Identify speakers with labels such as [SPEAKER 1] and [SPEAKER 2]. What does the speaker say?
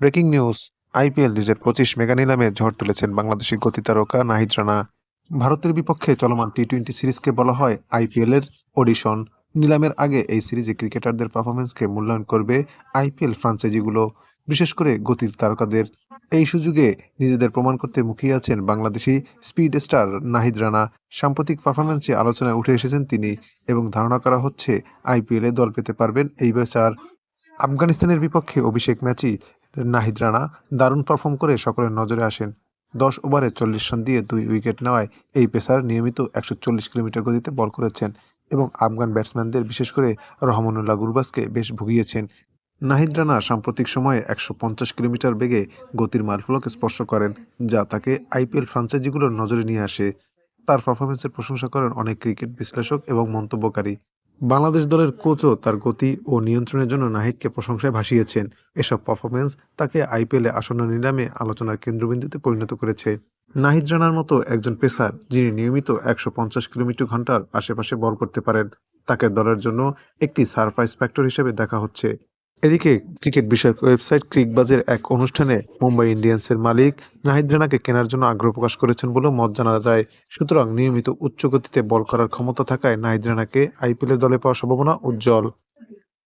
[SPEAKER 1] Breaking news, IPL দুই হাজার পঁচিশ মেগা নিলামে ঝড় তুলেছেন বাংলাদেশি গতি তারকা নাহিদ রানা। ভারতের বিপক্ষে চলমান টি টোয়েন্টি সিরিজকে বলা হয় আইপিএল এর অডিশন। নিলামের আগে এই সিরিজে ক্রিকেটারদের পারফরমেন্সকে মূল্যায়ন করবে আইপিএল ফ্রাঞ্চাইজিগুলো, বিশেষ করে গতির তারকাদের এই সুযোগে নিজেদের প্রমাণ করতে মুখিয়ে আছেন বাংলাদেশি স্পিড স্টার নাহিদ রানা। সাম্প্রতিক পারফরমেন্সে আলোচনায় উঠে এসেছেন তিনি এবং ধারণা করা হচ্ছে আইপিএলে দল পেতে পারবেন এই বছর আফগানিস্তানের বিপক্ষে অভিষেক ম্যাচই নাহিদ রানা দারুণ পারফর্ম করে সকলের নজরে আসেন। দশ ওভারে চল্লিশ রান দিয়ে দুই উইকেট নেওয়ায় এই পেসার নিয়মিত একশো চল্লিশ কিলোমিটার গতিতে বল করেছেন এবং আফগান ব্যাটসম্যানদের বিশেষ করে রহমানুল্লাহ গুরবাজকে বেশ ভুগিয়েছেন। নাহিদ রানা সাম্প্রতিক সময়ে একশো পঞ্চাশ কিলোমিটার বেগে গতির মারফলক স্পর্শ করেন, যা তাকে আইপিএল ফ্রাঞ্চাইজিগুলোর নজরে নিয়ে আসে। তার পারফরমেন্সের প্রশংসা করেন অনেক ক্রিকেট বিশ্লেষক এবং মন্তব্যকারী। বাংলাদেশ দলের কোচও তার গতি ও নিয়ন্ত্রণের জন্য নাহিদকে প্রশংসায় ভাসিয়েছেন। এসব পারফরমেন্স তাকে আইপিএলে আসন্ন নিলামে আলোচনার কেন্দ্রবিন্দুতে পরিণত করেছে। নাহিদ রানার মতো একজন পেসার যিনি নিয়মিত একশো পঞ্চাশ কিলোমিটার ঘণ্টার আশেপাশে বল করতে পারেন, তাকে দলের জন্য একটি সারপ্রাইজ ফ্যাক্টর হিসেবে দেখা হচ্ছে। এদিকে ক্রিকেট বিষয়ক ওয়েবসাইট ক্রিকবাজের এক অনুষ্ঠানে মুম্বাই ইন্ডিয়ান্সের মালিক নাহিদ রানাকে কেনার জন্য আগ্রহ প্রকাশ করেছেন বলেও মত জানা যায়। সুতরাং নিয়মিত উচ্চ গতিতে বল করার ক্ষমতা থাকায় নাহিদ রানাকে আইপিএলের দলে পাওয়ার সম্ভাবনা উজ্জ্বল।